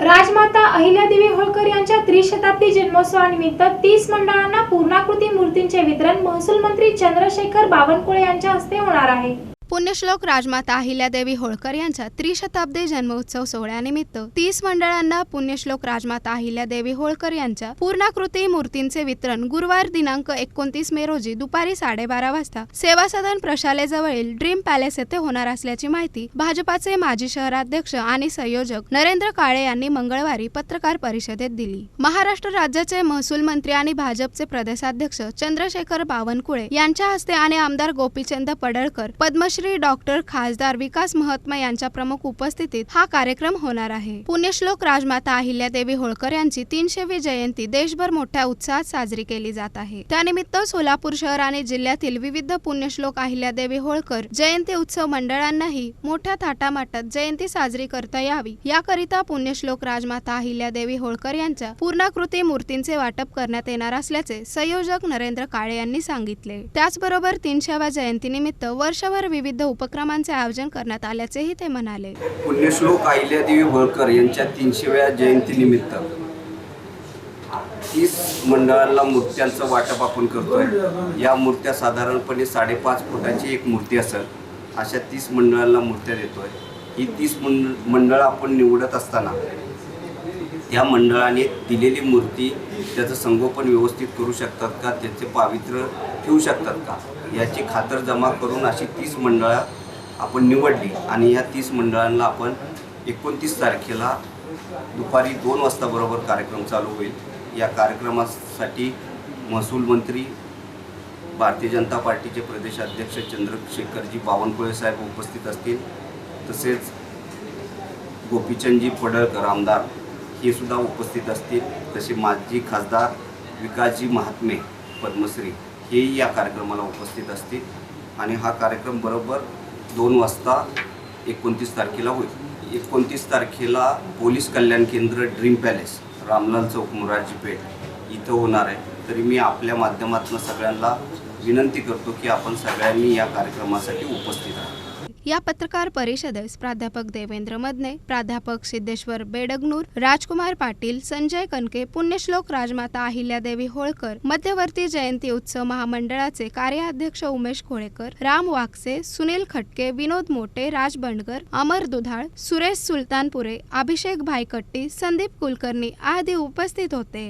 राजमाता अहिल्यादेवी होळकर यांच्या त्रिशताब्दी जन्मोत्सवानिमित्त तीस मंडळांना पूर्णाकृती मूर्तींचे वितरण महसूल मंत्री चंद्रशेखर बावनकुळे यांच्या हस्ते होणार आहे. पुण्यश्लोक राजमाता अहिल्यादेवी होळकर यांच्या त्रिशताब्दी जन्मोत्सव सोहळ्यानिमित्त तीस मंडळांना पुण्यश्लोक राजमाता अहिल्यादेवी होळकर यांच्या पूर्णाकृती मूर्तींचे वितरण गुरुवार दिनांक एकोणतीस मे रोजी दुपारी साडेबारा वाजता सेवा सदन प्रशालेजवळील ड्रीम पॅलेस येथे होणार असल्याची माहिती भाजपाचे माजी शहराध्यक्ष आणि संयोजक नरेंद्र काळे यांनी मंगळवारी पत्रकार परिषदेत दिली. महाराष्ट्र राज्याचे महसूल मंत्री आणि भाजपचे प्रदेशाध्यक्ष चंद्रशेखर बावनकुळे यांच्या हस्ते आणि आमदार गोपीचंद पडळकर पद्मश्री डॉक्टर खासदार विकास महात्मा यांच्या प्रमुख उपस्थितीत हा कार्यक्रम होणार आहे. पुण्यश्लोक राजमाता अहिल्यादेवी होळकर यांची तीनशेवी जयंती देशभर मोठ्या उत्साहात साजरी केली जात आहे. त्यानिमित्त सोलापूर शहर आणि जिल्ह्यातील विविध पुण्यश्लोक अहिल्यादेवी होळकर जयंती उत्सव मंडळांनाही मोठ्या थाटामाटात जयंती साजरी करता यावी. याकरिता पुण्यश्लोक राजमाता अहिल्यादेवी होळकर यांच्या पूर्णाकृती मूर्तींचे वाटप करण्यात येणार असल्याचे संयोजक नरेंद्र काळे यांनी सांगितले. त्याचबरोबर तीनशेव्या जयंतीनिमित्त वर्षभर विविध उपक्रमांचे आयोजन करण्यात आल्याचेही ते म्हणाले. पुण्यश्लोक अहिल्यादेवी होळकर यांच्या तीनशेव्या जयंतीनिमित्त तीस मंडळांना मूर्त्यांचं वाटप आपण करतोय. या मूर्त्या साधारणपणे साडेपाच फुटाची एक मूर्ती असेल अशा तीस मंडळांना मूर्त्या देतोय. ही तीस मंड आपण निवडत असताना त्या मंडळाने दिलेली मूर्ती त्याचं संगोपन व्यवस्थित करू शकतात का? त्याचे पावित्र्य ठेवू शकतात का? याची खातर जमा करून अशी तीस मंडळं आपण निवडली आणि या तीस मंडळांना आपण एकोणतीस तारखेला दुपारी दोन वाजता बरोबर कार्यक्रम चालू होईल. या कार्यक्रमासाठी महसूल मंत्री भारतीय जनता पार्टीचे प्रदेशाध्यक्ष चंद्रशेखरजी बावनकुळे साहेब उपस्थित असतील. तसेच गोपीचंदजी पडळकर आमदार हे सुद्धा उपस्थित असतील. तसे माजी खासदार विकासजी महात्मे पद्मश्री हेही या कार्यक्रमाला उपस्थित असतील. आणि हा कार्यक्रम बरोबर दोन वाजता एकोणतीस तारखेला होईल. एकोणतीस तारखेला पोलीस कल्याण केंद्र ड्रीम पॅलेस रामलाल चौक मोरारजी पेठ इथं होणार आहे. तरी मी आपल्या माध्यमातून सगळ्यांना विनंती करतो की आपण सगळ्यांनी या कार्यक्रमासाठी उपस्थित राहा या पत्रकार परिषदेस प्राध्यापक देवेंद्र मदने प्राध्यापक सिद्धेश्वर बेडगनूर राजकुमार पाटील संजय कनके पुण्यश्लोक राजमाता अहिल्यादेवी होळकर मध्यवर्ती जयंती उत्सव महामंडळाचे कार्याध्यक्ष उमेश खोळेकर राम वाकसे सुनील खटके विनोद मोटे राज बंडगर अमर दुधाळ सुरेश सुलतानपुरे अभिषेक भाईकट्टी संदीप कुलकर्णी आदी उपस्थित होते.